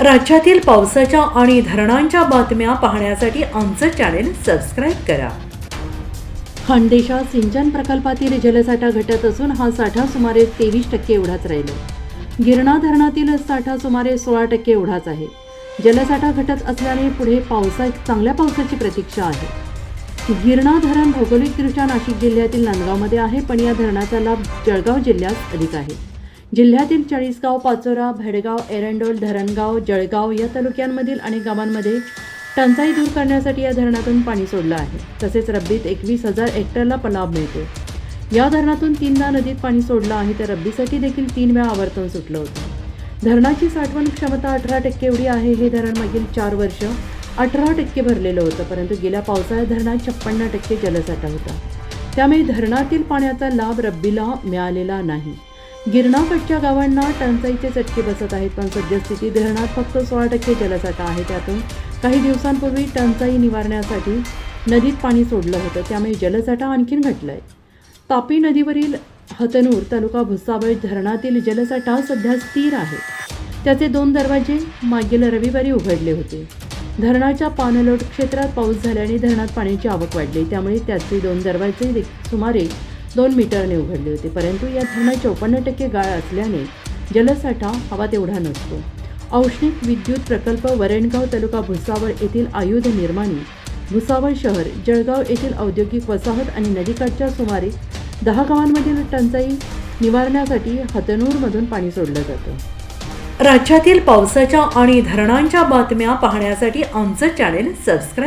राज्यातील पावसाच्या आणि धरणांच्या बातम्या पाहण्यासाठी आमचं चॅनेल सबस्क्राईब करा. खानदेशात सिंचन प्रकल्पातील जलसाठा घटत असून हा साठा सुमारे तेवीस टक्के एवढाच राहिला. गिरणा धरणातील साठा सुमारे सोळा टक्के एवढाच आहे. जलसाठा घटत असल्याने पुढे पावसा चांगल्या पावसाची प्रतीक्षा आहे. गिरणा धरण भौगोलिकदृष्ट्या नाशिक जिल्ह्यातील नांदगावमध्ये आहे पण या धरणाचा लाभ जळगाव जिल्ह्यात अधिक आहे. जिल्ह्यातील चाळीसगाव पाचोरा भेडगाव एरंडोल धरणगाव जळगाव या तालुक्यांमधील अनेक गावांमध्ये टंचाई दूर करण्यासाठी या धरणातून पाणी सोडलं आहे. तसेच रब्बीत एकवीस हजार हेक्टरला पलाभ मिळतो. या धरणातून तीनदा नदीत पाणी सोडलं आहे तर रब्बीसाठी देखील तीन वेळा आवर्तन सुटलं होतं. धरणाची साठवण क्षमता अठरा टक्के एवढी आहे हे धरण मागील चार वर्ष अठरा टक्के भरलेलं होतं परंतु गेल्या पावसाळ्यात धरणात छप्पन्न टक्के जलसाठा होता. त्यामुळे धरणातील पाण्याचा लाभ रब्बीला मिळालेला नाही. गिरणाकडच्या गावांना टंचाईचे चटके बसत आहेत. पण सद्यस्थिती धरणात फक्त सोळा टक्के जलसाठा आहे. त्यातून काही दिवसांपूर्वी टंचाई निवारण्यासाठी नदीत पाणी सोडलं होतं. त्यामुळे जलसाठा आणखीन घटलाय. तापी नदीवरील हतनूर तालुका भुसावळ धरणातील जलसाठा सध्या स्थिर आहे. त्याचे दोन दरवाजे मागील रविवारी उघडले होते. धरणाच्या पाणलोट क्षेत्रात पाऊस झाल्याने धरणात पाण्याची आवक वाढली. त्यामुळे त्याचे दोन दरवाजे सुमारे दोन मीटरने उघडले होते. परंतु या धरणात चौपन्न टक्के गाळ असल्याने जलसाठा हवा तेवढा नसतो. औष्णिक विद्युत प्रकल्प वरणगाव तालुका भुसावळ येथील आयुध निर्माणी भुसावळ शहर जळगाव येथील औद्योगिक वसाहत आणि नदीकाठच्या सुमारे दहा गावांमधील टंचाई निवारण्यासाठी हतनूरमधून पाणी सोडलं जातं. राज्यातील पावसाच्या आणि धरणांच्या बातम्या पाहण्यासाठी आमचं चॅनेल सबस्क्राईब